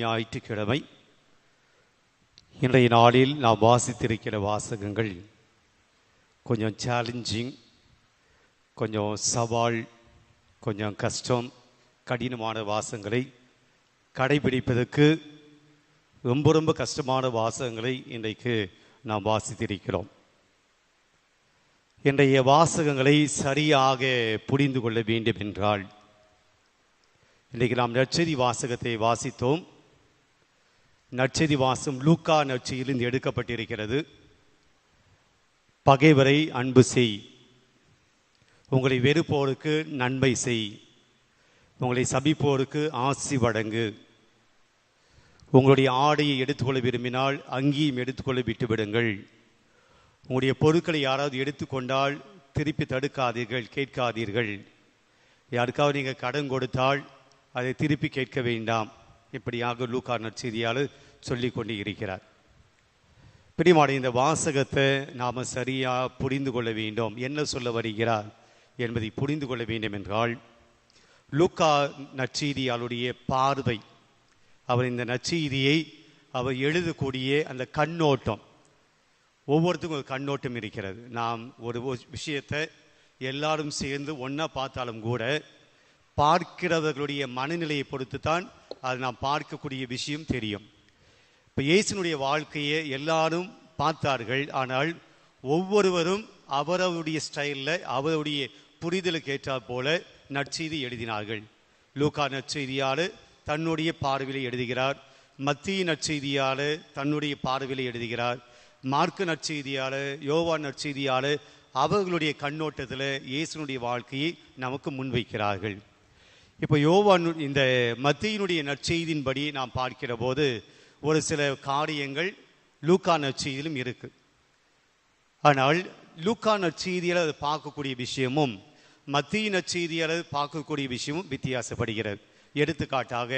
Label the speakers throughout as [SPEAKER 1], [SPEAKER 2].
[SPEAKER 1] ஞாயிற்றுக்கிழமை. இன்றைய நாளில் நாம் வாசித்திருக்கிற வாசகங்கள் கொஞ்சம் சேலஞ்சிங் கொஞ்சம் சவால் கொஞ்சம் கஷ்டம் கடினமான வாசகங்களை கடைபிடிப்பதற்கு ரொம்ப ரொம்ப கஷ்டமான வாசகங்களை இன்றைக்கு நாம் வாசித்திருக்கிறோம். இன்றைய வாசகங்களை சரியாக புரிந்து கொள்ள வேண்டும் என்றால் இன்றைக்கு நாம் நச்சரி வாசகத்தை வாசித்தோம். நற்செய்தி வாசம் லூக்கா நற்செய்தியிலிருந்து எடுக்கப்பட்டிருக்கிறது. பகைவரை அன்பு செய். உங்களை வெறுப்போருக்கு நன்மை செய். உங்களை சபிப்போருக்கு ஆசி வழங்கு. உங்களுடைய ஆடையை எடுத்துக்கொள்ள விரும்பினால் அங்கேயும் எடுத்துக்கொள்ள விட்டுவிடுங்கள். உங்களுடைய பொருட்களை யாராவது எடுத்துக்கொண்டால் திருப்பி தடுக்காதீர்கள் கேட்காதீர்கள். யாருக்காவது நீங்கள் கடன் கொடுத்தால் அதை திருப்பி கேட்க வேண்டாம். இப்படியாக லூக்கா நற்செய்தியாளர் சொல்லி கொண்டு இருக்கிறார் பிடிமாட இந்த வாசகத்தை நாம் சரியாக புரிந்து கொள்ள வேண்டும். என்ன சொல்ல வருகிறார் என்பதை புரிந்து கொள்ள வேண்டும் என்றால் லூக்கா நற்செய்தியாளுடைய பார்வை அவர் இந்த நற்செய்தியை அவர் எழுதக்கூடிய அந்த கண்ணோட்டம் ஒவ்வொருத்துக்கும் ஒரு கண்ணோட்டம் இருக்கிறது. நாம் ஒரு விஷயத்தை எல்லாரும் சேர்ந்து ஒன்றா பார்த்தாலும் கூட பார்க்கிறவர்களுடைய மனநிலையை பொறுத்து தான் அது நாம் பார்க்கக்கூடிய விஷயம் தெரியும். இப்போ இயேசுனுடைய வாழ்க்கையை எல்லாரும் பார்த்தார்கள். ஆனால் ஒவ்வொருவரும் அவரவருடைய ஸ்டைலில் அவருடைய புரிதலுக்கு ஏற்றாற் போல நற்செய்தி எழுதினார்கள். லூகா நற்செய்தியால் தன்னுடைய பார்வையில் எழுதுகிறார். மத்திய நற்செய்தியால் தன்னுடைய பார்வையில் எழுதுகிறார். மார்க்க நற்செய்தியால் யோவா நற்செய்தியால் அவர்களுடைய கண்ணோட்டத்தில் இயேசுனுடைய வாழ்க்கையை நமக்கு முன்வைக்கிறார்கள். இப்போ யோவான் இந்த மத்தியினுடைய நற்செய்தியின்படி நாம் பார்க்கிற போது ஒரு சில காரியங்கள் லூக்கா நற்செய்தியிலும் இருக்கு. ஆனால் லூக்கா நற்செய்தியில் அது பார்க்கக்கூடிய விஷயமும் மத்திய நற்செய்தியில் பார்க்கக்கூடிய விஷயமும் வித்தியாசப்படுகிறது. எடுத்துக்காட்டாக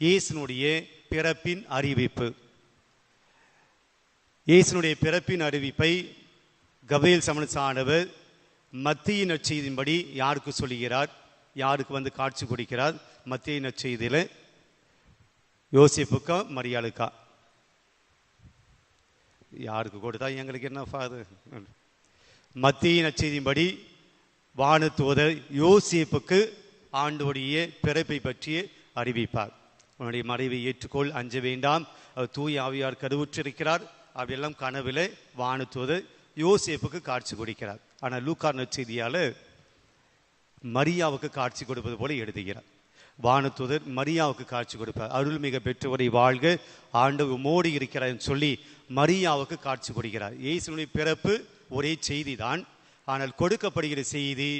[SPEAKER 1] இயேசுனுடைய பிறப்பின் அறிவிப்பு. இயேசுனுடைய பிறப்பின் அறிவிப்பை கபேல் சமணசானவர் மத்திய நற்செய்தியின்படி யாருக்கு சொல்லுகிறார்? யாருக்கு வந்து காட்சி கொடுக்கிறார்? மத்திய நச்செய்தியில் யோசிப்புக்கா மரியாளுக்கா யாருக்கு கொடுத்தா எங்களுக்கு என்ன ஃபாதர் மத்திய நச்செய்தியின்படி வானத்துவத யோசிப்புக்கு ஆண்டோடைய பிறப்பை பற்றி அறிவிப்பார். உன்னுடைய மறைவை ஏற்றுக்கொள் அஞ்ச வேண்டாம். தூய் ஆவியார் கருவுற்றிருக்கிறார். அப்படியெல்லாம் கனவில் வானத்துவது யோசிப்புக்கு காட்சி கொடுக்கிறார். ஆனால் லூக்கா நச்செய்தியால் மரியாவுக்கு காட்சி கொடுப்பது போல எழுதுகிறார். வானத்துதர் மரியாவுக்கு காட்சி கொடுப்பார். அருள்மிக பெற்றவரை வாழ்க ஆண்டவர் மோடி இருக்கிறார் சொல்லி மரியாவுக்கு காட்சி கொடுக்கிறார். இயேசுனுடைய பிறப்பு ஒரே செய்தி தான் ஆனால் கொடுக்கப்படுகிற செய்தி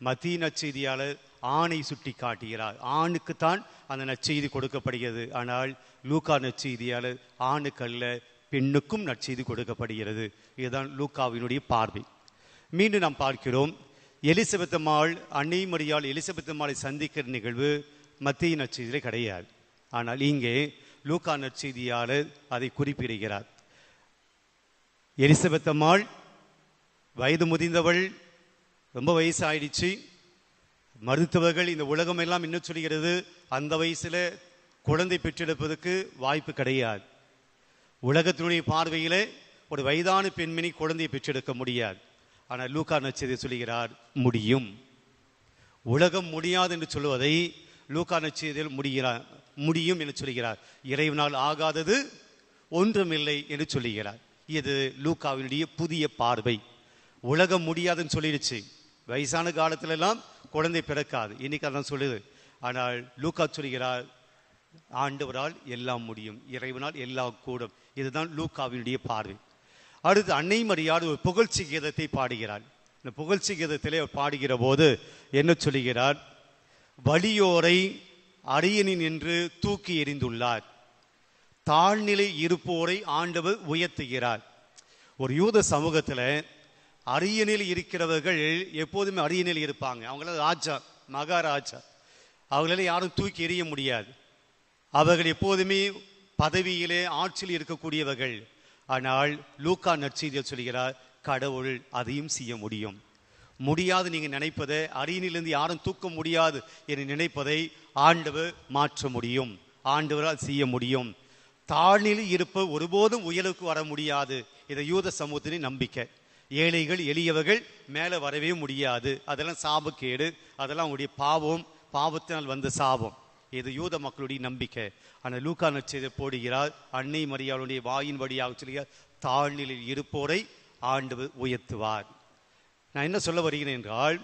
[SPEAKER 1] மத்திய நச்செய்தியாளர் ஆணை சுட்டி காட்டுகிறார். ஆணுக்குத்தான் அந்த நற்செய்தி கொடுக்கப்படுகிறது. ஆனால் லூக்கா நற்செய்தியாளர் ஆணுக்கல்ல பெண்ணுக்கும் நற்செய்தி கொடுக்கப்படுகிறது. இதுதான் லூக்காவினுடைய பார்வை. மீண்டும் நாம் பார்க்கிறோம். எலிசபெத் அம்மாள் அன்னை மரியாள் எலிசபெத் அம்மாளை சந்திக்கிற நிகழ்வு மத்திய நற்செய்தியில் கிடையாது. ஆனால் இங்கே லூக்கா நற்செய்தியாளர் அதை குறிப்பிடுகிறார். எலிசபெத் அம்மாள் வயது முதிர்ந்தவள் ரொம்ப வயசு ஆயிடுச்சு மருத்துவர்கள் இந்த உலகம் எல்லாம் என்ன சொல்கிறது? அந்த வயசில் குழந்தை பெற்றெடுப்பதற்கு வாய்ப்பு கிடையாது. உலகத்தினுடைய பார்வையில் ஒரு வயதான பெண்மணி குழந்தையை பெற்றெடுக்க முடியாது. ஆனால் லூக்கா நச்சதை சொல்லுகிறார் முடியும். உலகம் முடியாது என்று சொல்லுவதை லூக்கா நச்சதில் முடிகிறார் முடியும் என்று சொல்கிறார் இறைவனால் ஆகாதது ஒன்றுமில்லை என்று சொல்லுகிறார். இது லூக்காவினுடைய புதிய பார்வை. உலகம் முடியாதுன்னு சொல்லிடுச்சு. வயசான காலத்திலெல்லாம் குழந்தை பிறக்காது. இன்னைக்கு அதான் சொல்லுது. ஆனால் லூக்கா சொல்கிறார் ஆண்டவரால் எல்லாம் முடியும். இறைவனால் எல்லாம் கூடும். இதுதான் லூக்காவினுடைய பார்வை. அடுத்து அன்னை மரியாடு ஒரு புகழ்ச்சி கீதத்தை பாடுகிறார் இந்த புகழ்ச்சி கீதத்திலே பாடுகிற போது என்ன சொல்லுகிறார்? வலியோரை அரியணின் என்று தூக்கி எறிந்துள்ளார். தாழ்நிலை இருப்போரை ஆண்டவர் உயர்த்துகிறார். ஒரு யூத சமூகத்தில் அரியணில் இருக்கிறவர்கள் எப்போதுமே அரியணில் இருப்பாங்க. அவங்கள ராஜா மகாராஜா. அவங்களால யாரும் தூக்கி எறிய முடியாது. அவர்கள் எப்போதுமே பதவியிலே ஆட்சியில் இருக்கக்கூடியவர்கள். ஆனால் லூக்கா நற்செய்தியில் சொல்கிறார் கடவுள் அதையும் செய்ய முடியும். முடியாது நீங்க நினைப்பதை அரியணிலிருந்து யாரும் தூக்க முடியாது என்று நினைப்பதை ஆண்டவர் மாற்ற முடியும். ஆண்டவரால் செய்ய முடியும். தாழ்நிலை இருப்ப ஒருபோதும் உயருக்கு வர முடியாது. இதை யூத சமூகத்தின் நம்பிக்கை. ஏழைகள் எளியவர்கள் மேலே வரவே முடியாது. அதெல்லாம் சாபக்கேடு. அதெல்லாம் அவங்களுடைய பாவம் பாவத்தினால் வந்த சாபம். இது யூத மக்களுடைய நம்பிக்கை. ஆனால் லூக்கா நச்செய்தி போடுகிறார் அன்னை மரியாளுடைய வாயின் வழியாக சொல்கிறார் தாழ்நிலையில் இருப்போரை ஆண்டு உயர்த்துவார். நான் என்ன சொல்ல வருகிறேன் என்றால்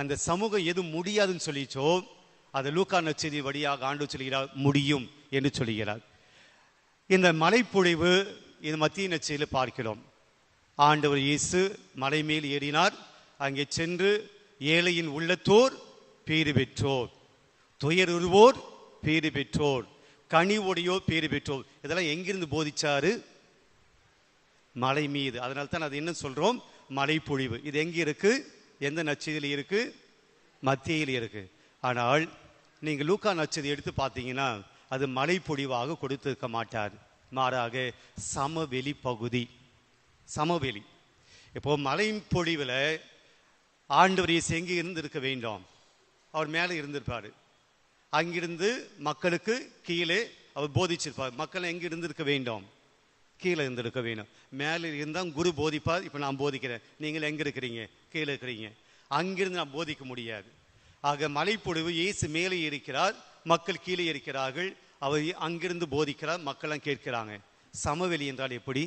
[SPEAKER 1] அந்த சமூகம் எதுவும் முடியாதுன்னு சொல்லிச்சோ அதை லூக்கா நச்செய்தி வழியாக ஆண்டு சொல்கிறார் முடியும் என்று சொல்கிறார் இந்த மலைப்பொழிவு இது மத்திய நச்சையில் பார்க்கிறோம். ஆண்டவர் இயேசு மலை மேல் ஏறினார் அங்கே சென்று ஏழையின் உள்ளத்தோர் பேறு பெற்றோர் துயருவோர் பேறு பெற்றோர் கனி பேறு பெற்றோர் இதெல்லாம் எங்கிருந்து போதிச்சாரு? மலை மீது அதனால தான் அது என்ன சொல்றோம்? மலைப்பொழிவு. இது எங்க இருக்கு? எந்த நச்சதியில் இருக்கு? மத்தியில் இருக்கு. ஆனால் நீங்கள் லூக்கா நச்சதி எடுத்து பார்த்தீங்கன்னா அது மலைப்பொழிவாக கொடுத்திருக்க மாட்டார். மாறாக சமவெளி பகுதி. சமவெளி. இப்போ மலை பொழிவில் ஆண்டவர் இயேசு எங்கே இருந்திருக்க வேண்டும்? அவர் மேலே இருந்திருப்பார். அங்கிருந்து மக்களுக்கு கீழே அவர் போதிச்சிருப்பார். மக்கள் எங்கே இருந்திருக்க வேண்டும்? கீழே இருந்திருக்க வேணும் மேலே இருந்தால் குரு போதிப்பார். இப்போ நான் போதிக்கிறேன். நீங்கள் எங்கே இருக்கிறீங்க? கீழே இருக்கிறீங்க. அங்கிருந்து நான் போதிக்க முடியாது. ஆக மலைப்பொழிவு இயேசு மேலே இருக்கிறார். மக்கள் கீழே இருக்கிறார்கள். அவர் அங்கிருந்து போதிக்கிறார். மக்கள்லாம் கேட்கிறாங்க. சமவெளி என்றால் எப்படி?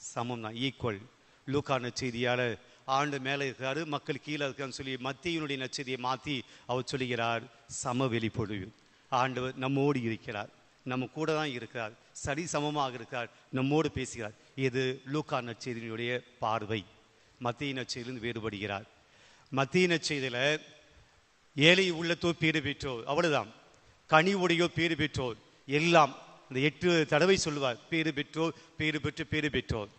[SPEAKER 1] சமம் தான் ஈக்குவல் லூக்கான செய்தியாளர் ஆண்டு மேலே இருக்காரு மக்கள் கீழே இருக்கான்னு சொல்லி மத்தியினுடைய நச்சதியை மாற்றி அவர் சொல்லுகிறார் சமவெளி பொழிவு ஆண்டவர் நம்மோடு இருக்கிறார் நம்ம கூட தான் இருக்கிறார் சரி சமமாக இருக்கிறார் நம்மோடு பேசுகிறார். இது லூக்கா நச்செய்தியினுடைய பார்வை. மத்திய நச்செய்திலிருந்து வேறுபடுகிறார். மத்திய நச்செய்தியில் ஏழை உள்ளத்தோ பேறு பெற்றோர் அவ்வளவுதான். கனி உடையோ பேறு பெற்றோர் எல்லாம். இந்த எட்டு தடவை சொல்லுவார் பேறு பெற்றோர் பேறு பெற்று பேறு பெற்றோர்.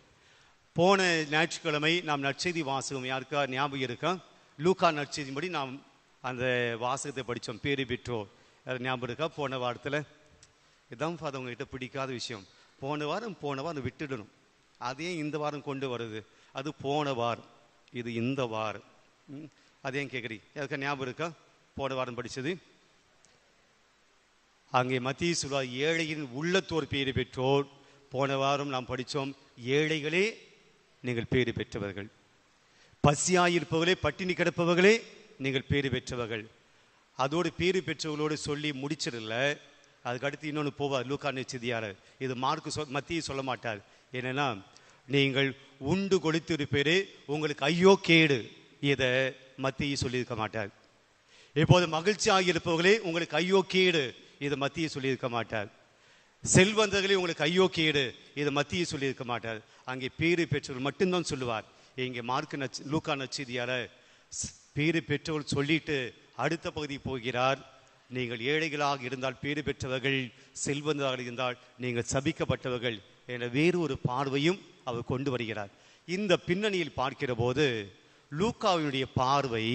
[SPEAKER 1] போன ஞாயிற்றுக்கிழமை நாம் நற்செய்தி வாசகம் யாருக்கா ஞாபகம் இருக்கா? லூக்கா நற்செய்தின்படி நாம் அந்த வாசகத்தை படித்தோம் பேரி பெற்றோர் யாரும் ஞாபகம் இருக்கா? போன வாரத்தில். இதான் ஃபாதர் உங்ககிட்ட பிடிக்காத விஷயம். போன வாரம் போன வாரம் விட்டுடணும். அதே இந்த வாரம் கொண்டு வருது அது போன வாரம். இது இந்த வாரம். ம், அது ஏன் கேட்குறீங்க யாருக்கா ஞாபகம் இருக்கா? போன வாரம் படித்தது. அங்கே மத்திய சொல்வார் ஏழையின் உள்ளத்தோர் பேர் பெற்றோர். போன வாரம் நாம் படித்தோம் ஏழைகளே நீங்கள் பேறு பெற்றவர்கள். பசியாயிருப்பவர்களே பட்டினி கிடப்பவர்களே நீங்கள் பேறு பெற்றவர்கள். அதோடு பேறு பெற்றவர்களோடு சொல்லி முடிச்சிடல அதுக்கு அடுத்து இன்னொன்று போவார் லூக்கா நிச்சதியார் இது மார்க்கு சொல் மத்திய சொல்ல மாட்டார். என்னென்னா நீங்கள் உண்டு கொளுத்திருப்பேரு உங்களுக்கு ஐயோ கேடு இதை மத்திய சொல்லியிருக்க மாட்டார். இப்போது மகிழ்ச்சியாக இருப்பவர்களே உங்களுக்கு ஐயோ கேடு இதை மத்திய சொல்லியிருக்க மாட்டார். செல்வந்தர்களே உங்களுக்கு ஐயோ கேடு இதை மத்திய சொல்லியிருக்க மாட்டார். அங்கே பேறு பெற்றவர் மட்டும்தான் சொல்லுவார். இங்கே மார்க்கு நச் லூக்கா நச்சதியார பேறு பெற்றவர் சொல்லிட்டு அடுத்த பகுதி போகிறார். நீங்கள் ஏழைகளாக இருந்தால் பேறு பெற்றவர்கள் செல்வந்தராக இருந்தால் நீங்கள் சபிக்கப்பட்டவர்கள் என வேறு ஒரு பார்வையும் அவர் கொண்டு வருகிறார். இந்த பின்னணியில் பார்க்கிற போது லூக்காவினுடைய பார்வை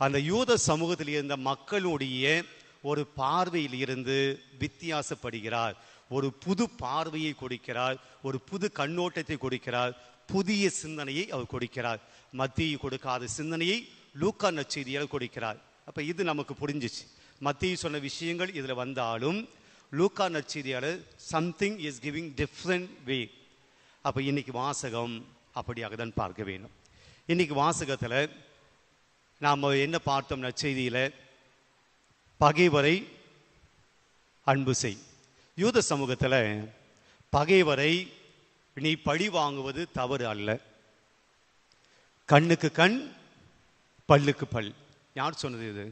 [SPEAKER 1] அந்த யூத சமூகத்தில் இருந்த மக்களுடைய ஒரு பார்வையில் இருந்து வித்தியாசப்படுகிறார். ஒரு புது பார்வையை கொடுக்கிறார். ஒரு புது கண்ணோட்டத்தை கொடுக்கிறார். புதிய சிந்தனையை அவர் கொடுக்கிறார். மத்திய கொடுக்காத சிந்தனையை லூக்கா நச்செய்தியால் கொடுக்கிறார். அப்போ இது நமக்கு புரிஞ்சிச்சு. மத்திய சொன்ன விஷயங்கள் இதில் வந்தாலும் லூக்கா நச்செய்தியாளர் something is giving different way அப்போ இன்னைக்கு வாசகம் அப்படியாக தான் பார்க்க வேணும் இன்னைக்கு வாசகத்தில் நாம் என்ன பார்த்தோம் நச்செய்தியில் பகைவரை அன்பு செய். யூத சமூகத்தில் பகைவரை நீ பழி வாங்குவது தவறு அல்ல. கண்ணுக்கு கண் பல்லுக்கு பல். யார் சொன்னது இது?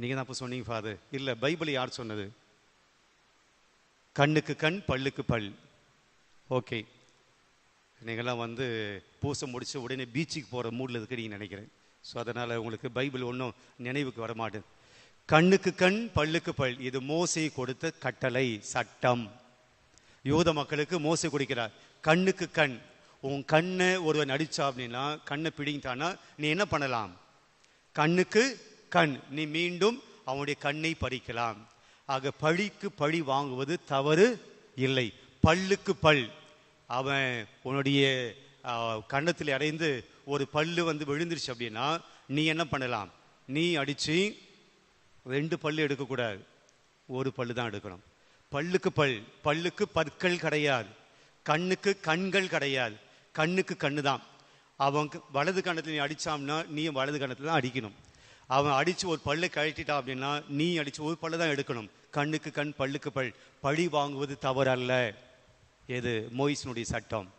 [SPEAKER 1] நீங்க தான் இப்போ சொன்னீங்க ஃபாதர் இல்லை பைபிள் யார் சொன்னது? கண்ணுக்கு கண் பல்லுக்கு பல். ஓகே. நீங்கள்லாம் வந்து பூசை முடிச்சு உடனே பீச்சுக்கு போகிற மூடில் இருக்கிறீங்கன்னு நினைக்கிறேன். ஸோ அதனால் உங்களுக்கு பைபிள் ஒன்றும் நினைவுக்கு வர மாட்டேன் கண்ணுக்கு கண் பல்லுக்கு பல். இது மோசை கொடுத்த கட்டளை சட்டம். யூத மக்களுக்கு மோசை கொடுக்கிறார். கண்ணுக்கு கண். உன் கண்ணை ஒருவன் அடிச்சா அப்படின்னா கண்ணை பிடிங்கிட்டானா நீ என்ன பண்ணலாம்? கண்ணுக்கு கண். நீ மீண்டும் அவனுடைய கண்ணை பறிக்கலாம். ஆக பழிக்கு பழி வாங்குவது தவறு இல்லை. பல்லுக்கு பல். அவன் உன்னுடைய கண்ணத்தில் அடைந்து ஒரு பல்லு வந்து விழுந்துருச்சு அப்படின்னா நீ என்ன பண்ணலாம்? நீ அடிச்சு ரெண்டு பல்லு எடுக்கக்கூடாது. ஒரு பல்லு தான் எடுக்கணும். பல்லுக்கு பல் பல்லுக்கு பற்கள் கிடையாது. கண்ணுக்கு கண்கள் கிடையாது. கண்ணுக்கு கண்ணு தான். அவன் வலது கண்ணத்தில் நீ அடித்தான்னா நீ வலது கண்ணத்தில் தான் அடிக்கணும். அவன் அடித்து ஒரு பல்லு கழட்டிட்டான் அப்படின்னா நீ அடித்து ஒரு பல்லு தான் எடுக்கணும். கண்ணுக்கு கண் பல்லுக்கு பல். பழி வாங்குவது தவறல்ல. எது? மோயிஸ்னுடைய சட்டம்.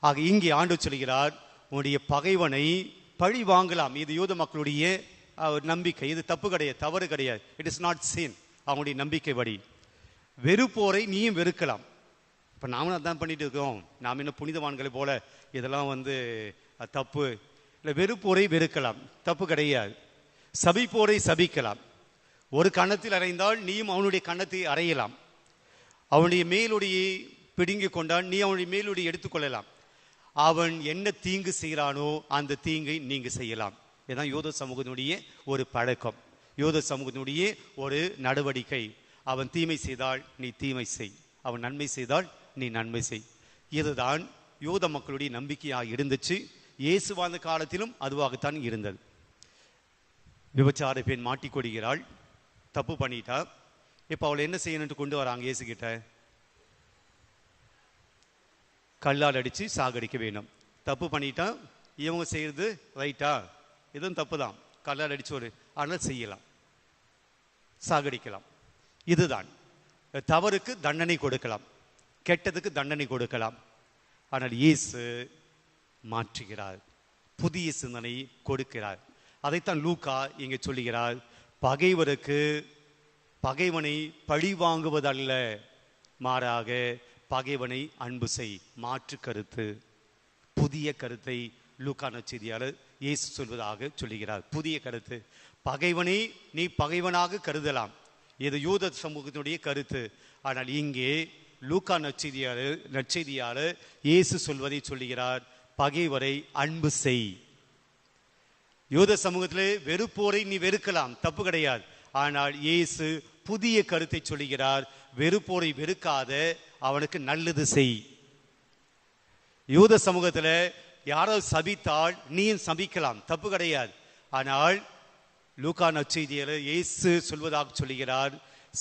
[SPEAKER 1] ஆக இங்கே ஆண்டு சொல்கிறார் உன்னுடைய பகைவனை பழி வாங்கலாம். இது யூத மக்களுடைய ஒரு நம்பிக்கை. இது தப்பு கிடையாது தவறு கிடையாது. இட் இஸ் நாட் சீன் அவங்களுடைய நம்பிக்கை வழி வெறுப்போரை நீயும் வெறுக்கலாம். இப்போ நாமளும் அதான் பண்ணிட்டு இருக்கோம். நாம் என்ன புனிதவான்களை போல இதெல்லாம் வந்து தப்பு. இல்லை வெறுப்போரை வெறுக்கலாம். தப்பு கிடையாது. சபிப்போரை சபிக்கலாம். ஒரு கணத்தில் அறைந்தால் நீயும் அவனுடைய கணத்தை அறையலாம். அவனுடைய மேலுடையை பிடுங்கி கொண்டால் நீ அவனுடைய மேலுடைய எடுத்துக்கொள்ளலாம். அவன் என்ன தீங்கு செய்கிறானோ அந்த தீங்கை நீங்கள் செய்யலாம். இதுதான் யூத சமூகத்தினுடைய ஒரு பழக்கம். யூத சமூகத்தினுடைய ஒரு நடவடிக்கை. அவன் தீமை செய்தால் நீ தீமை செய். அவன் நன்மை செய்தால் நீ நன்மை செய். இதுதான் யூத மக்களுடைய நம்பிக்கையாக இருந்துச்சு. இயேசு வாழ்ந்த காலத்திலும் அதுவாகத்தான் இருந்தது. விபச்சார பெண் மாட்டிக்கொடுகிறாள். தப்பு பண்ணிட்டா. இப்போ அவளை என்ன செய்யணும்னு கொண்டு வராங்க இயேசுகிட்ட? கல்லால் அடித்து சாகடிக்க வேணும். தப்பு பண்ணிட்டா. இவங்க செய்கிறது ரைட்டா இதுவும் தப்பு தான் கல்லால் அடிச்சு ஒரு ஆனால் செய்யலாம். சாகடிக்கலாம். இதுதான். தவறுக்கு தண்டனை கொடுக்கலாம். கெட்டதுக்கு தண்டனை கொடுக்கலாம். ஆனால் இயேசு மாற்றுகிறார். புதிய சிந்தனை கொடுக்கிறார். அதைத்தான் லூக்கா இங்கே சொல்லுகிறார். பகைவருக்கு பகைவனை பழி வாங்குவதல்ல. மாறாக பகைவனை அன்பு செய். மாற்று கருத்து. புதிய கருத்தை லூக்கான செய்தியாளர் இயேசு சொல்வதாக சொல்லுகிறார். புதிய கருத்து. பகைவனை நீ பகைவனாக கருதலாம். இது யூத சமூகத்தினுடைய கருத்து. ஆனால் இங்கே லூக்கா நற்செய்தியாளர் நற்செய்தியாளர் இயேசு சொல்வதை சொல்லுகிறார். பகைவரை அன்பு செய். யூத சமூகத்திலே வெறுப்போரை நீ வெறுக்கலாம். தப்பு கிடையாது. ஆனால் இயேசு புதிய கருத்தை சொல்லுகிறார். வெறுப்போரை வெறுக்காத அவனுக்கு நல்லது செய். யூத சமூகத்துல யாராவது சபித்தால் நீயும் சபிக்கலாம் தப்பு கிடையாது. ஆனால் லூக்கா நச்செய்தியில் இயேசு சொல்வதாக சொல்லுகிறார்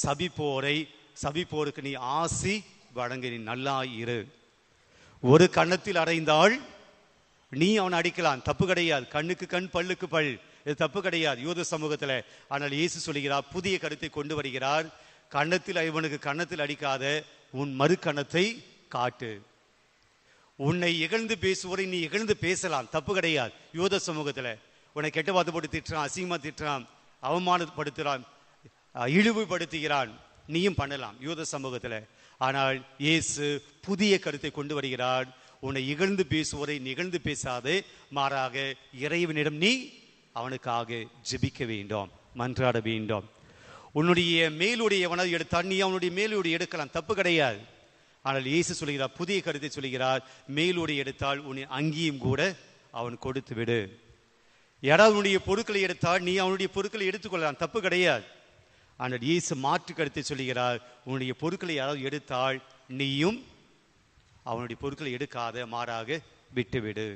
[SPEAKER 1] சபிப்போரை சபிப்போருக்கு நீ ஆசி வழங்க நீ நல்லா இரு. ஒரு கன்னத்தில் அடைந்தால் நீ அவனை அடிக்கலாம் தப்பு கிடையாது. கண்ணுக்கு கண் பல்லுக்கு பல் இது தப்பு கிடையாது யூத சமூகத்துல. ஆனால் இயேசு சொல்லுகிறார் புதிய கருத்தை கொண்டு வருகிறார். கன்னத்தில் இவனுக்கு கன்னத்தில் அடிக்காத உன் மறு கணத்தை காட்டு. உன்னை இகழ்ந்து பேசுவோரை நீ இகழ்ந்து பேசலாம். தப்பு கிடையாது. யூத சமூகத்துல உன்னை கெட்ட வார்த்தை போட்டு திட்டுறான் அசிங்கமா திட்டுறான் அவமானப்படுத்துறான் இழிவுபடுத்துகிறான். நீயும் பண்ணலாம் யூத சமூகத்துல. ஆனால் இயேசு புதிய கருத்தை கொண்டு வருகிறார். உன்னை இகழ்ந்து பேசுவோரை நிகழ்ந்து பேசாது மாறாக இறைவனிடம் நீ அவனுக்காக ஜெபிக்க வேண்டும் மன்றாட வேண்டும். உன்னுடைய மேலுடைய எவனாவது எடுத்தால் நீ அவனுடைய மேலுடைய எடுக்கலாம். தப்பு கிடையாது. ஆனால் இயேசு சொல்கிறார் புதிய கருத்தை சொல்கிறார் மேலுடைய எடுத்தால் உன்னை அங்கேயும் கூட அவன் கொடுத்து விடு. யாராவது உன்னுடைய பொருட்களை எடுத்தால் நீ அவனுடைய பொருட்களை எடுத்துக்கொள்ளலாம் தப்பு கிடையாது. ஆனால் இயேசு மாற்று கருத்தை சொல்கிறார் உன்னுடைய பொருட்களை யாராவது எடுத்தால் நீயும் அவனுடைய பொருட்களை எடுக்காத மாறாக விட்டுவிடு.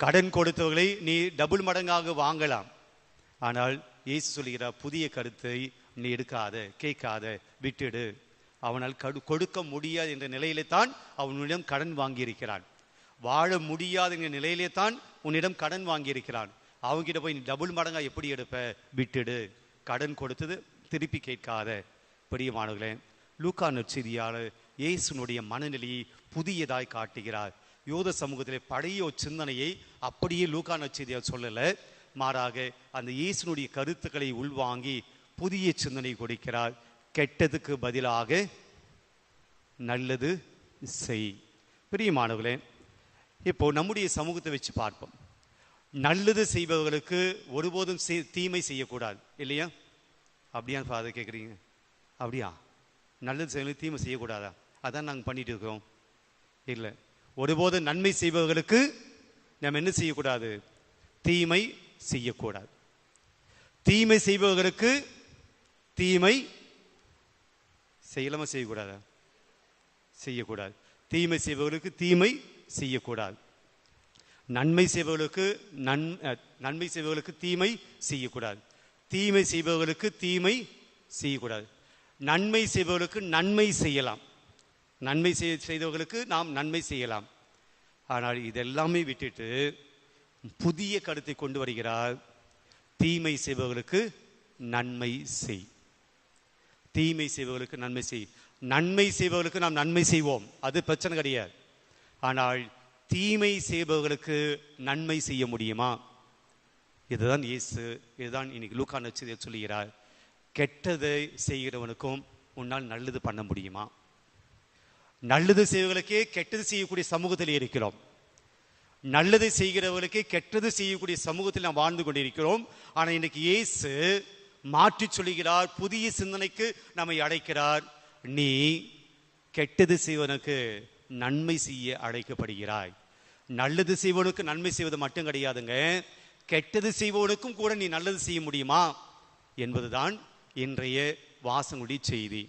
[SPEAKER 1] கடன் கொடுத்தவர்களை நீ டபுள் மடங்காக வாங்கலாம். ஆனால் இயேசு சொல்கிறார் புதிய கருத்தை நீ எடுக்காத கேட்காத விட்டுடு அவனால் கடு கொடுக்க முடியாது என்ற நிலையிலே தான் அவனிடம் கடன் வாங்கியிருக்கிறான். வாழ முடியாது என்ற நிலையிலே தான் உன்னிடம் கடன் வாங்கியிருக்கிறான். அவங்ககிட்ட போய் நீ டபுள் மடங்கா எப்படி எடுப்ப? விட்டுடு. கடன் கொடுத்தது திருப்பி கேட்காத. பெரியமானவர்களே லூக்கா நற்செய்தியால் இயேசுனுடைய மனநிலையை புதியதாய் காட்டுகிறார். யூத சமூகத்திலே பழைய ஒரு சிந்தனையை அப்படியே லூக்கா நற்செய்தியால் சொல்லல. மாறாக அந்த இயேசுனுடைய கருத்துக்களை உள்வாங்கி புதிய சிந்தனை கொடுக்கிறார். கெட்டதுக்கு பதிலாக நல்லது செய். பிரியமானவர்களே இப்போ நம்முடைய சமூகத்தை வச்சு பார்ப்போம். நல்லது செய்பவர்களுக்கு ஒருபோதும் செய்- தீமை செய்யக்கூடாது இல்லையா? அப்படியா ஃபாதர் கேட்குறீங்க அப்படியா? நல்லது செய்யணும் தீமை செய்யக்கூடாதா? அதான் நாங்கள் பண்ணிட்டு இருக்கோம் இல்லை. ஒருபோதும் நன்மை செய்பவர்களுக்கு நம்ம என்ன செய்யக்கூடாது? தீமை செய்யக்கூடாது. தீமை செய்பவர்களுக்கு தீமை செய்யலாமா செய்யக்கூடாதா? செய்யக்கூடாது. தீமை செய்பவர்களுக்கு தீமை செய்யக்கூடாது. நன்மை செய்பவர்களுக்கு நன் நன்மை செய்பவர்களுக்கு தீமை செய்யக்கூடாது. தீமை செய்பவர்களுக்கு தீமை செய்யக்கூடாது. நன்மை செய்பவர்களுக்கு நன்மை செய்யலாம். நன்மை செய்- செய்தவர்களுக்கு நாம் நன்மை செய்யலாம். ஆனால் இதெல்லாமே விட்டுட்டு புதிய கருத்தை கொண்டு வருகிறார். தீமை செய்பவர்களுக்கு நன்மை செய். தீமை செய்பவர்களுக்கு நன்மை செய் நன்மை செய்பவர்களுக்கு நாம் நன்மை செய்வோம். அது பிரச்சனை கிடையாது. ஆனால் தீமை செய்பவர்களுக்கு நன்மை செய்ய முடியுமா? இதுதான் இயேசு இதுதான் இன்னைக்கு லூக்கா நட்சத்திரம் சொல்லுகிறார். கெட்டதை செய்கிறவனுக்கும் உன்னால் நல்லது பண்ண முடியுமா? நல்லது செய்வர்களுக்கே கெட்டது செய்யக்கூடிய சமூகத்தில் இருக்கிறோம். நல்லது செய்கிறவர்களுக்கே கெட்டது செய்யக்கூடிய சமூகத்தில் நாம் வாழ்ந்து கொண்டிருக்கிறோம். ஆனால் இன்னைக்கு இயேசு மாற்றி சொல்லுகிறார் புதிய சிந்தனைக்கு நம்மை அழைக்கிறார். நீ கெட்டது செய்வனுக்கு நன்மை செய்ய அழைக்கப்படுகிறாய். நல்லது செய்வனுக்கு நன்மை செய்வது மட்டும் கிடையாதுங்க. கெட்டது செய்வனுக்கும் கூட நீ நல்லது செய்ய முடியுமா? என்பதுதான் இன்றைய வாசங்களுடைய செய்தி.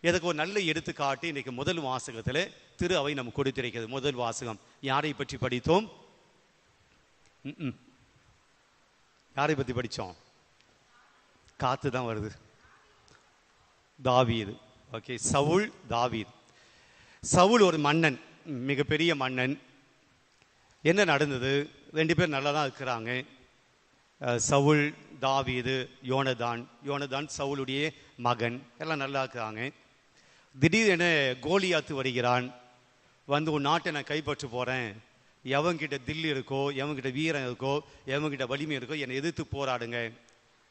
[SPEAKER 1] இதுக்கு ஒரு நல்ல எடுத்துக்காட்டு இன்னைக்கு முதல் வாசகத்தில் திரு அவை நம்ம கொடுத்திருக்கிறது. முதல் வாசகம். யாரை பற்றி படித்தோம்? யாரை பற்றி படித்தோம்? காத்து தான் வருது. தாவீது. ஓகே சவுல் தாவீது. சவுல் ஒரு மன்னன் மிகப்பெரிய மன்னன். என்ன நடந்தது? ரெண்டு பேர் நல்லா தான் இருக்கிறாங்க. சவுல் தாவீது யோனதான். யோனதான் சவுளுடைய மகன். எல்லாம் நல்லா இருக்கிறாங்க. திடீரென கோலியாத்து வருகிறான். வந்து உன் நாட்டை நான் கைப்பற்ற போகிறேன் எவன்கிட்ட தில்லு இருக்கோ எவன்கிட்ட வீரம் இருக்கோ எவன்கிட்ட வலிமை இருக்கோ என்னை எதிர்த்து போராடுங்க.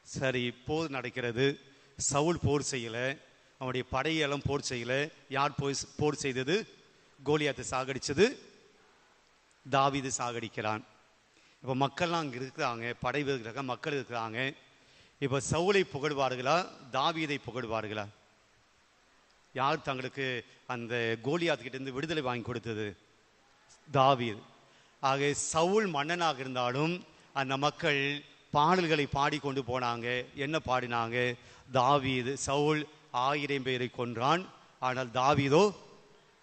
[SPEAKER 1] சரி போர் நடக்கிறது. சவுல் போர் செய்யல. அவனுடைய படையெல்லாம் போர் செய்யல. யார் போய் போர் செய்தது? கோலியாத்தை சாகடிச்சது. தாவிது சாகடிக்கிறான். இப்போ மக்கள்லாம் அங்கே இருக்கிறாங்க. படை வீரர்களாக மக்கள் இருக்கிறாங்க. இப்போ சவுளை புகழ்வார்களா? தாவீதை புகழ்வார்களா? யார் தங்களுக்கு அந்த கோலியாத்துக்கிட்ட இருந்து விடுதலை வாங்கி கொடுத்தது? தாவீது. ஆக சவுல் மன்னனாக இருந்தாலும் அந்த மக்கள் பாடல்களை பாடிக்கொண்டு போனாங்க. என்ன பாடினாங்க? தாவீது சவுல் ஆயிரம் பேரை கொன்றான். ஆனால் தாவீதோ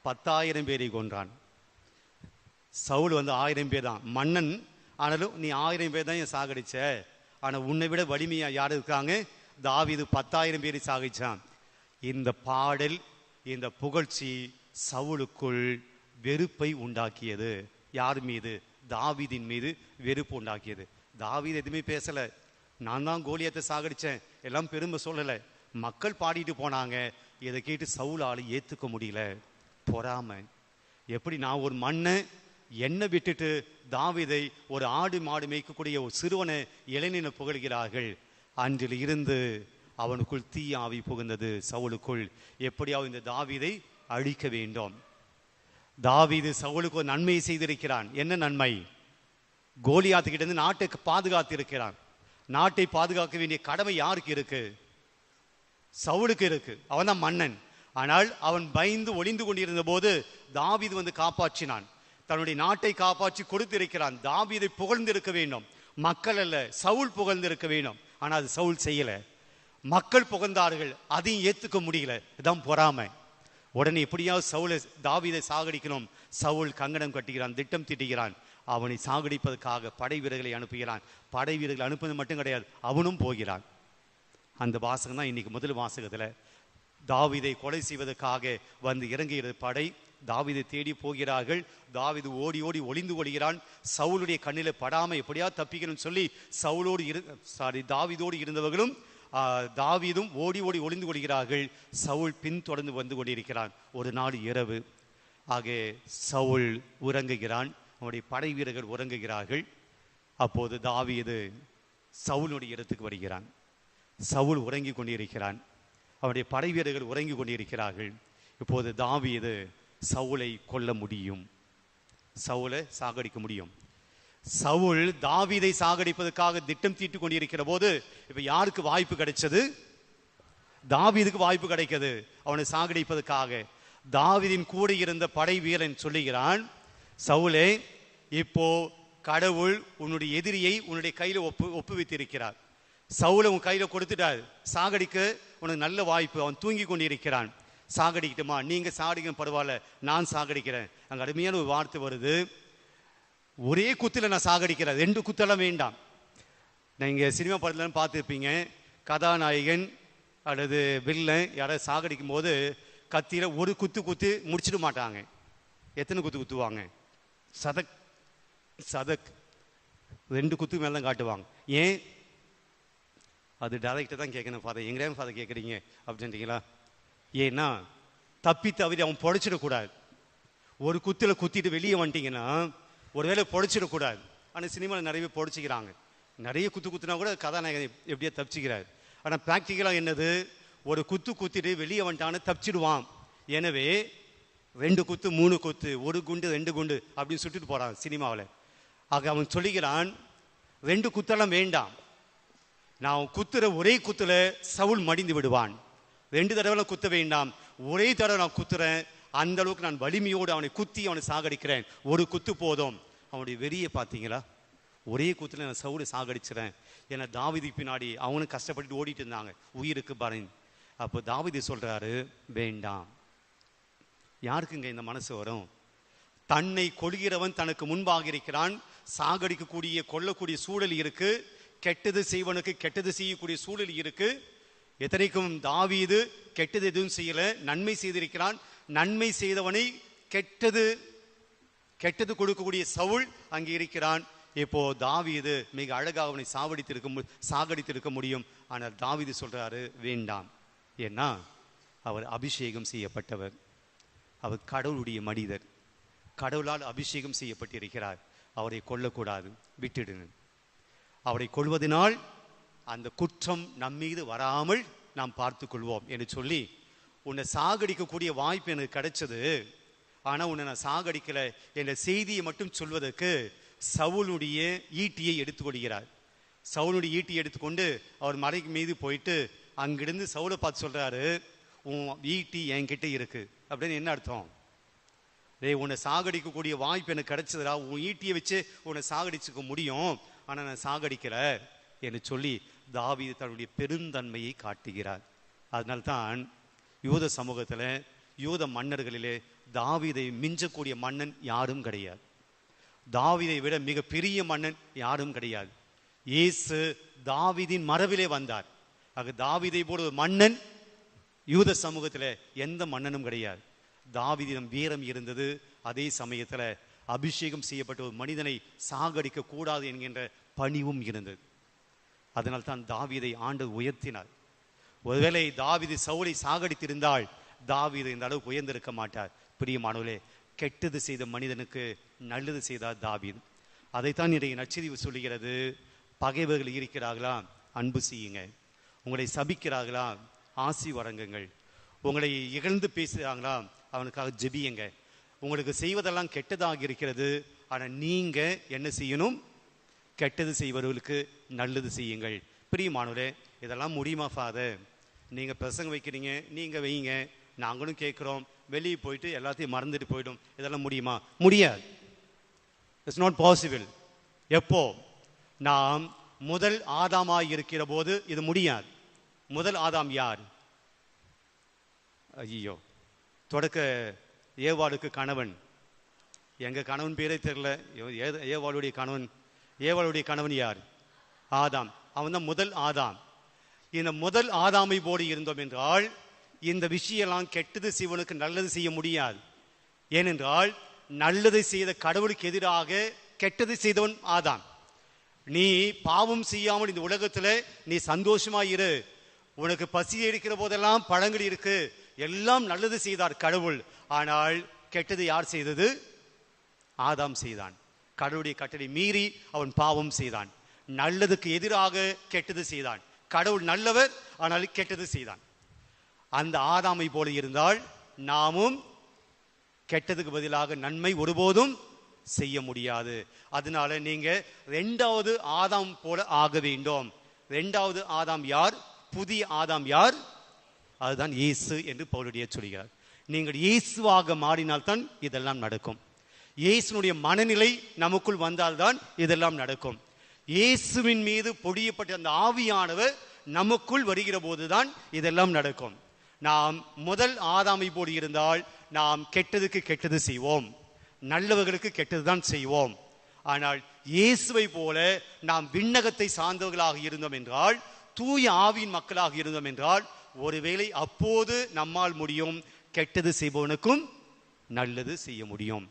[SPEAKER 1] பத்தாயிரம் பேரை கொன்றான். சவுல் வந்து ஆயிரம் பேர் தான். மன்னன் ஆனாலும் நீ ஆயிரம் பேர் தான் என் சாகடிச்ச? ஆனால் உன்னை விட வலிமையாக யார் இருக்காங்க? தாவீது பத்தாயிரம் பேரை சாகடிச்சான். இந்த பாடல் இந்த புகழ்ச்சி சவுலுக்குள் வெறுப்பை உண்டாக்கியது. யார் மீது? தாவீதின் மீது வெறுப்பு உண்டாக்கியது. தாவீது எதுவுமே பேசல. நான் தான் கோலியத்தை சாகடிச்சேன். எல்லாம் பெருமை சொல்லல. மக்கள் பாடிட்டு போனாங்க. இதை கேட்டு சவுலால ஏத்துக்க முடியல. பொறாமை. எப்படி நான் ஒரு மண்ணை என்னை விட்டுட்டு தாவீதை ஒரு ஆடு மாடு மேய்க்கக்கூடிய ஒரு சிறுவனை இளைஞனை புகழ்கிறார்கள். அன்றில் இருந்து அவனுக்குள் தீ ஆவி புகுந்தது சவுலுக்குள். எப்படியாவது இந்த தாவீதை அழிக்க வேண்டும். தாவீது சவுலுக்கு ஒரு நன்மையை செய்திருக்கிறான். என்ன நன்மை? கோலியாத்துக்கிட்டேருந்து நாட்டை பாதுகாத்து இருக்கிறான். நாட்டை பாதுகாக்க வேண்டிய கடமை யாருக்கு இருக்கு? சவுலுக்கு இருக்கு. அவன் தான் மன்னன். ஆனால் அவன் பயந்து ஒளிந்து கொண்டிருந்த போது தாவீது வந்து காப்பாற்றினான். தன்னுடைய நாட்டை காப்பாற்றி கொடுத்திருக்கிறான். தாவீதை புகழ்ந்திருக்க வேண்டும். மக்கள் அல்ல சவுல் புகழ்ந்திருக்க வேண்டும். ஆனால் அது சவுல் செய்யல. மக்கள் புகழ்ந்தார்கள். அதையும் ஏத்துக்க முடியல. இதான் பொறாமை. உடனே எப்படியாவது சவுலை தாவீதை சாகடிக்கணும். சவுல் கங்கணம் கட்டுகிறான் திட்டம் திட்டுகிறான். அவனை சாகடிப்பதற்காக படை வீரர்களை அனுப்புகிறான். படை வீரர்களை அனுப்புவது மட்டும் கிடையாது அவனும் போகிறான். அந்த வாசகம் தான் இன்னைக்கு முதல் வாசகத்தில். தாவிதை கொலை செய்வதற்காக வந்து இறங்குகிறது படை. தாவீதை தேடி போகிறார்கள். தாவிது ஓடி ஓடி ஒளிந்து கொள்கிறான். சவுளுடைய கண்ணில் படாமல் எப்படியா தப்பிக்கணும்னு சொல்லி சவுளோடு இரு சாரி தாவிதோடு இருந்தவர்களும் தாவிதும் ஓடி ஓடி ஒளிந்து கொள்கிறார்கள். சவுல் பின்தொடர்ந்து வந்து கொண்டிருக்கிறான். ஒரு நாள் இரவு. ஆக சவுல் உறங்குகிறான். அவனுடைய படை வீரர்கள் உறங்குகிறார்கள். அப்போது தாவீது சவுலுடைய இடத்துக்கு வருகிறான். சவுல் உறங்கி கொண்டிருக்கிறான். அவனுடைய படை வீரர்கள் உறங்கிக் கொண்டிருக்கிறார்கள். இப்போது தாவீது சவுலை கொல்ல முடியும். சவுலை சாகடிக்க முடியும். சவுல் தாவீதை சாகடிப்பதற்காக திட்டம் தீட்டு கொண்டிருக்கிற போது இப்ப யாருக்கு வாய்ப்பு கிடைச்சது? தாவீதுக்கு வாய்ப்பு கிடைக்கிறது அவனை சாகடிப்பதற்காக. தாவிதின் கூட இருந்த படை வீரன் சொல்லுகிறான் சவுலே இப்போ கடவுள் உன்னுடைய எதிரியை உன்னுடைய கையில் ஒப்பு ஒப்புவித்திருக்கிறார். சவுலை உன் கையில் கொடுத்துட்டார். சாகடிக்க உனக்கு நல்ல வாய்ப்பு. அவன் தூங்கி கொண்டிருக்கிறான். சாகடிக்கட்டுமா? நீங்கள் சாகடிக்க பரவாயில்ல. நான் சாகடிக்கிறேன். அங்கே அருமையான ஒரு வார்த்தை வருது. ஒரே குத்தில் நான் சாகடிக்கிறேன். ரெண்டு குத்தெல்லாம் வேண்டாம். நீங்கள் சினிமா படத்துலன்னு பார்த்துருப்பீங்க. கதாநாயகன் அல்லது வில்லன் யாராவது சாகடிக்கும் போது கத்தியில் ஒரு குத்து குத்து முடிச்சிட மாட்டாங்க. எத்தனை குத்து குத்துவாங்க? சதக் சதக் ரெண்டு குத்து மேலே தான் காட்டுவாங்க. ஏன்? அது டேரக்டர் தான் கேட்கணும் ஃபாதர் எங்கேயும் ஃபாதர் கேட்குறீங்க? அப்படின்றீங்களா ஏன்னா தப்பி தவிர அவன் பொழைச்சிடக்கூடாது. ஒரு குத்தில் குத்திட்டு வெளியே வந்துட்டீங்கன்னா ஒருவேளை பொழைச்சிடக்கூடாது. ஆனால் சினிமாவில் நிறைய பேர் பொழைச்சிக்கிறாங்க. நிறைய குத்து குத்துனா கூட கதாநாயகன் எப்படியோ தப்பிச்சுக்கிறார். ஆனால் ப்ராக்டிக்கலாக என்னது? ஒரு குத்து குத்திட்டு வெளியே வந்துட்டான்னு தப்பிச்சிடுவான். எனவே ரெண்டு குத்து மூணு குத்து ஒரு குண்டு ரெண்டு குண்டு அப்படின்னு சுட்டுட்டு போகிறான் சினிமாவில். ஆக அவன் சொல்லுகிறான் ரெண்டு குத்தெல்லாம் வேண்டாம். நான் குத்துற ஒரே குத்துல சவுல் மடிந்து விடுவான். ரெண்டு தடவை குத்த வேண்டாம். ஒரே தடவை நான் குத்துறேன். அந்த அளவுக்கு நான் வலிமையோடு அவனை குத்தி அவனை சாகடிக்கிறேன். ஒரு குத்து போதும். அவனுடைய வெறியை பார்த்தீங்களா? ஒரே குத்துல நான் சவுலை சாகடிச்சிறேன். ஏன்னா தாவிதி பின்னாடி அவனும் கஷ்டப்பட்டு ஓடிட்டு இருந்தாங்க. உயிருக்கு பரன் அப்போ தாவிதி சொல்கிறாரு வேண்டாம். யாருக்குங்க இந்த மனசு வரும்? தன்னை கொள்கிறவன் தனக்கு முன்பாக இருக்கிறான் சாகடிக்கக்கூடிய கொல்லக்கூடிய சூழல் இருக்கு. கெட்டது செய்வனுக்கு கெட்டது செய்யக்கூடிய சூழல் இருக்கு. எத்தனைக்கும் தாவீது கெட்டது எதுவும் செய்யல. நன்மை செய்திருக்கிறான். நன்மை செய்தவனை கெட்டது கெட்டது கொடுக்கக்கூடிய சவுள் அங்கே இருக்கிறான். இப்போ தாவீது மிக அழகாக அவனை சாவடித்திருக்க மு- சாகடித்திருக்க முடியும். ஆனால் தாவீது சொல்றாரு வேண்டாம். ஏன்னா அவர் அபிஷேகம் செய்யப்பட்டவர். அவர் கடவுளுடைய மனிதர். கடவுளால் அபிஷேகம் செய்யப்பட்டிருக்கிறார். அவரை கொல்லக்கூடாது விட்டுடுங்க. அவரை கொள்வதனால் அந்த குற்றம் நம்மீது வராமல் நாம் பார்த்து கொள்வோம் என்று சொல்லி உன்னை சாகடிக்கக்கூடிய வாய்ப்பு எனக்கு கிடைச்சது. ஆனா உன்னை நான் சாகடிக்கலை என்ற செய்தியை மட்டும் சொல்வதற்கு சவுளுடைய ஈட்டியை எடுத்துக்கொள்கிறார். சவுளுடைய ஈட்டியை எடுத்துக்கொண்டு அவர் மலைக்கு மீது போயிட்டு அங்கிருந்து சவுளை பார்த்து சொல்றாரு உன் ஈட்டி என்கிட்ட இருக்கு. அப்படின்னு என்ன அர்த்தம்? டேய் உன்னை சாகடிக்கக்கூடிய வாய்ப்பு எனக்கு கிடைச்சதுடா. உன் ஈட்டியை வச்சு உன்னை சாகடிச்சுக்க முடியும். ஆனா நான் சாகடிக்கிற என்று சொல்லி தாவி தன்னுடைய பெருந்தன்மையை காட்டுகிறார். அதனால்தான் யூத சமூகத்துல யூத மன்னர்களிலே தாவிதை மிஞ்சக்கூடிய மன்னன் யாரும் கிடையாது. தாவிதை விட மிக பெரிய மன்னன் யாரும் கிடையாது. இயேசு தாவிதின் மரபிலே வந்தார். ஆக தாவீதை போல ஒரு மன்னன் யூத சமூகத்துல எந்த மன்னனும் கிடையாது. தாவீதிடம் வீரம் இருந்தது. அதே சமயத்துல அபிஷேகம் செய்யப்பட்ட ஒரு மனிதனை சாகடிக்க கூடாது என்கின்ற பணிவும் இருந்தது. அதனால் தான் தாவீதை ஆண்டு உயர்த்தினார். ஒருவேளை தாவீது சவுளை சாகடித்திருந்தால் தாவிது இந்த அளவுக்கு உயர்ந்திருக்க மாட்டார். பிரியமானவர்களே கெட்டது செய்த மனிதனுக்கு நல்லது செய்தார் தாவிது. அதைத்தான் இன்றைய நச்சரிவு சொல்லுகிறது. பகைவர்கள் இருக்கிறார்களா? அன்பு செய்யுங்க உங்களை சபிக்கிறார்களா? ஆசி வழங்குங்கள் உங்களை இகழ்ந்து பேசுகிறாங்களா? அவனுக்காக ஜெபியுங்க. உங்களுக்கு செய்வதெல்லாம் கெட்டதாக இருக்கிறது. ஆனால் நீங்கள் என்ன செய்யணும்? கெட்டது செய்வர்களுக்கு நல்லது செய்யுங்கள். பிரியமானவரே இதெல்லாம் முடியுமா ஃபாதர் நீங்கள் பிரசங்க வைக்கிறீங்க நீங்கள் வைங்க நாங்களும் கேட்குறோம். வெளியே போயிட்டு எல்லாத்தையும் மறந்துட்டு போயிடும். இதெல்லாம் முடியுமா? முடியாது. இட்ஸ் நாட் பாசிபிள் எப்போ? நாம் முதல் ஆதாமாக இருக்கிற போது இது முடியாது. முதல் ஆதாம் யார்? ஐயோ தொடக்க ஏவாளுக்கு கணவன். எங்க கணவன் பேரே தெரியல. ஏவாளுடைய கணவன். ஏவாளுடைய கணவன் யார்? ஆதாம். அவன் தான் முதல் ஆதாம். இந்த முதல் ஆதாமை போடு இருந்தோம் என்றால் இந்த விஷயம்லாம் கெட்டது செய்வனுக்கு நல்லது செய்ய முடியாது. ஏனென்றால் நல்லதை செய்த கடவுளுக்கு எதிராக கெட்டது செய்தவன் ஆதாம். நீ பாவம் செய்யாமல் இந்த உலகத்துல நீ சந்தோஷமா இரு உனக்கு பசி இருக்கிற போதெல்லாம் பழங்கள் இருக்கு. எல்லாம் நல்லது செய்தார் கடவுள். ஆனால் கெட்டது யார் செய்தது? ஆதாம் செய்தான். கடவுளுடைய கட்டளை மீறி அவன் பாவம் செய்தான். நல்லதுக்கு எதிராக கெட்டது செய்தான். கடவுள் நல்லவர் ஆனால் கெட்டது செய்தான். அந்த ஆதாமை போல இருந்தால் நாமும் கெட்டதுக்கு பதிலாக நன்மை ஒருபோதும் செய்ய முடியாது. அதனால நீங்க ரெண்டாவது ஆதாம் போல ஆக வேண்டும். ரெண்டாவது ஆதாம் யார்? புதிய ஆதாம் யார்? அதுதான் இயேசு என்று பவுலுடைய சொல்கிறார். நீங்கள் இயேசுவாக மாறினால்தான் இதெல்லாம் நடக்கும். இயேசுனுடைய மனநிலை நமக்குள் வந்தால்தான் இதெல்லாம் நடக்கும். இயேசுவின் மீது பொடியப்பட்ட அந்த ஆவியானவர் நமக்குள் வருகிற போதுதான் இதெல்லாம் நடக்கும். நாம் முதல் ஆதாமை போடு இருந்தால் நாம் கெட்டதுக்கு கெட்டது செய்வோம். நல்லவர்களுக்கு கெட்டது தான் செய்வோம். ஆனால் இயேசுவை போல நாம் விண்ணகத்தை சார்ந்தவர்களாக இருந்தோம் என்றால் தூய ஆவியின் மக்களாக இருந்தோம் என்றால் ஒருவேளை அப்போது நம்மால் முடியும் கெட்டது செய்பவனுக்கும் நல்லது செய்ய முடியும்.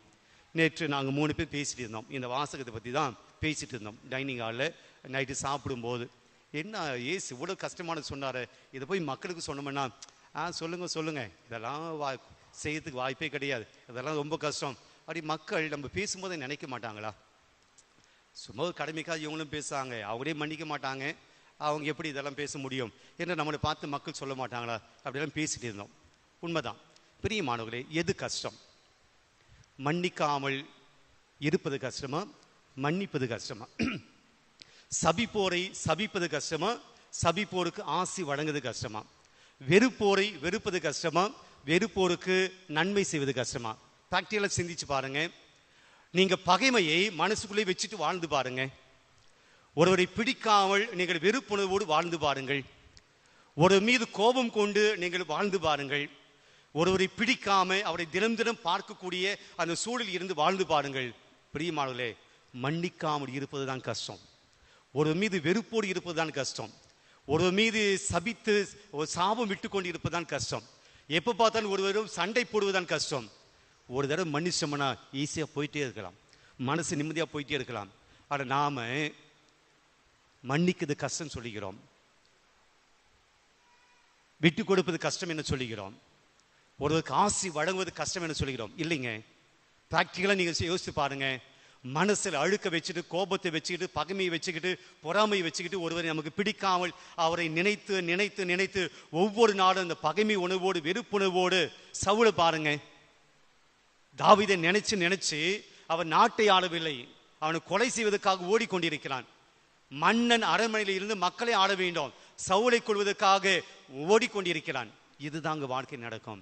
[SPEAKER 1] நேற்று நாங்கள் மூணு பேர் பேசிட்டு இருந்தோம். இந்த வாசகத்தை பற்றி தான் பேசிட்டு இருந்தோம். டைனிங் ஹாலில் நைட்டு சாப்பிடும்போது என்ன ஏசு இவ்வளோ கஷ்டமானது சொன்னார். இதை போய் மக்களுக்கு சொன்னோம்னா ஆ சொல்லுங்கள் சொல்லுங்கள் இதெல்லாம் வா செய்யறதுக்கு வாய்ப்பே கிடையாது. இதெல்லாம் ரொம்ப கஷ்டம். அப்படி மக்கள் நம்ம பேசும்போது நினைக்க மாட்டாங்களா? சும்மா கடமைக்காக இவங்களும் பேசுகிறாங்க அவங்களே மன்னிக்க மாட்டாங்க. அவங்க எப்படி இதெல்லாம் பேச முடியும் என்று நம்மளை பார்த்து மக்கள் சொல்ல மாட்டாங்களா? அப்படிலாம் பேசிட்டு இருந்தோம். உண்மைதான். பெரிய மாணவர்களே எது கஷ்டம்? மன்னிக்காமல் இருப்பது கஷ்டமா? மன்னிப்பது கஷ்டமா? சபிப்போரை சபிப்பது கஷ்டமா? சபிப்போருக்கு ஆசி வழங்குவது கஷ்டமா? வெறுப்போரை வெறுப்பது கஷ்டமா? வெறுப்போருக்கு நன்மை செய்வது கஷ்டமா? ப்ராக்டிக்கலாக சிந்திச்சு பாருங்க. நீங்க பகைமையை மனசுக்குள்ளே வச்சுட்டு வாழ்ந்து பாருங்க. ஒருவரை பிடிக்காமல் நீங்கள் வெறுப்புணர்வோடு வாழ்ந்து பாருங்கள். ஒரு மீது கோபம் கொண்டு நீங்கள் வாழ்ந்து பாருங்கள். ஒருவரை பிடிக்காம அவரை தினம் தினம் பார்க்கக்கூடிய அந்த சூழலில் இருந்து வாழ்ந்து பாருங்கள். பிரியமானவர்களே மன்னிக்காமல் இருப்பதுதான் கஷ்டம். ஒரு மீது வெறுப்போடு இருப்பதுதான் கஷ்டம். ஒரு மீது சபித்து ஒரு சாபம் விட்டு கொண்டு இருப்பதுதான் கஷ்டம். எப்போ பார்த்தாலும் ஒருவரும் சண்டை போடுவதுதான் கஷ்டம். ஒரு தடவை மன்னிச்சோம்னா ஈஸியாக போயிட்டே இருக்கலாம். மனசு நிம்மதியாக போயிட்டே இருக்கலாம். ஆனால் நாம மன்னிக்கிறது கஷ்டம் சொல்லுகிறோம். விட்டு கொடுப்பது கஷ்டம் என்று சொல்லுகிறோம். ஒருவருக்கு ஆசி வழங்குவது கஷ்டம் என்று சொல்லுகிறோம். இல்லைங்க. ப்ராக்டிக்கலாக நீங்கள் யோசித்து பாருங்க. மனசில் அழுக்க வச்சுட்டு கோபத்தை வச்சுக்கிட்டு பகைமையை வச்சுக்கிட்டு பொறாமையை வச்சுக்கிட்டு ஒருவரை நமக்கு பிடிக்காமல் அவரை நினைத்து நினைத்து நினைத்து ஒவ்வொரு நாளும் அந்த பகைமை உணர்வோடு வெறுப்புணர்வோடு சவுளை பாருங்க. தாவிதை நினைச்சு நினைச்சு அவன் நாட்டை ஆளவில்லை. அவனை கொலை செய்வதற்காக ஓடிக்கொண்டிருக்கிறான். மன்னன் அரண்மனையில் இருந்து மக்களை ஆள வேண்டும். சவுளை கொள்வதற்காக ஓடிக்கொண்டிருக்கிறான். இதுதாங்க வாழ்க்கை நடக்கும்.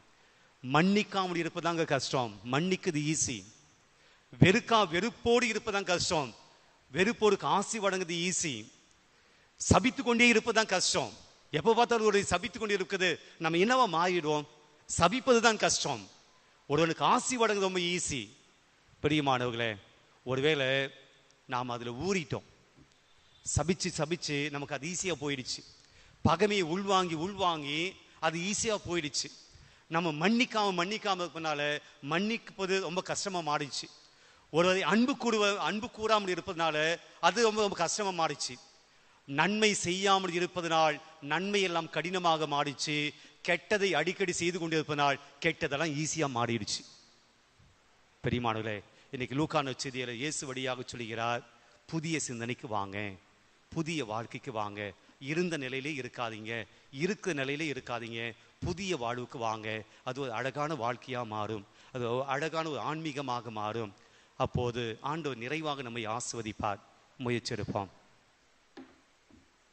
[SPEAKER 1] மன்னிக்காமல் இருப்பதாங்க கஷ்டம். மன்னிக்குது ஈஸி வெறுக்கா வெறுப்போடு இருப்பதான் கஷ்டம். வெறுப்போருக்கு ஆசி வழங்குது ஈஸி சபித்து கொண்டே இருப்பதுதான் கஷ்டம். எப்போ பார்த்தாலும் ஒரு சபித்து கொண்டே இருக்குது. நம்ம என்னவா மாறிடுவோம்? சபிப்பது தான் கஷ்டம். ஒருவனுக்கு ஆசி வழங்குது ரொம்ப ஈஸி பிரியமானவர்களே ஒருவேளை நாம் அதில் ஊறிட்டோம். சபிச்சு சபிச்சு நமக்கு அது ஈஸியாக போயிடுச்சு. பகைமையை உள்வாங்கி உள்வாங்கி அது ஈஸியாக போயிடுச்சு. நம்ம மன்னிக்காம மன்னிக்காம இருப்பனால மன்னிப்பது ரொம்ப கஷ்டமா மாறிடுச்சு. ஒருவரை அன்பு கூடுவ அன்பு கூறாமல் இருப்பதனால அது ரொம்ப ரொம்ப கஷ்டமா மாறிச்சு நன்மை செய்யாமல் இருப்பதனால் நன்மை எல்லாம் கடினமாக மாறிச்சு கெட்டதை அடிக்கடி செய்து கொண்டு இருப்பதனால் கெட்டதெல்லாம் ஈஸியாக மாறிடுச்சு. பெரியமானவர்களே இன்னைக்கு லூக்கான செய்தியில் இயேசு வழியாக சொல்லுகிறார். புதிய சிந்தனைக்கு வாங்க. புதிய வாழ்க்கைக்கு வாங்க. இருந்த நிலையிலே இருக்காதீங்க. இருக்கிற நிலையிலே இருக்காதீங்க. புதிய வாழ்வுக்கு வாங்க. அது ஒரு அழகான வாழ்க்கையா மாறும். அது அழகான ஒரு ஆன்மீகமாக மாறும். அப்போது ஆண்டவர் நிறைவாக நம்மை ஆஸ்வதிப்பார் முயற்சி எடுப்போம்.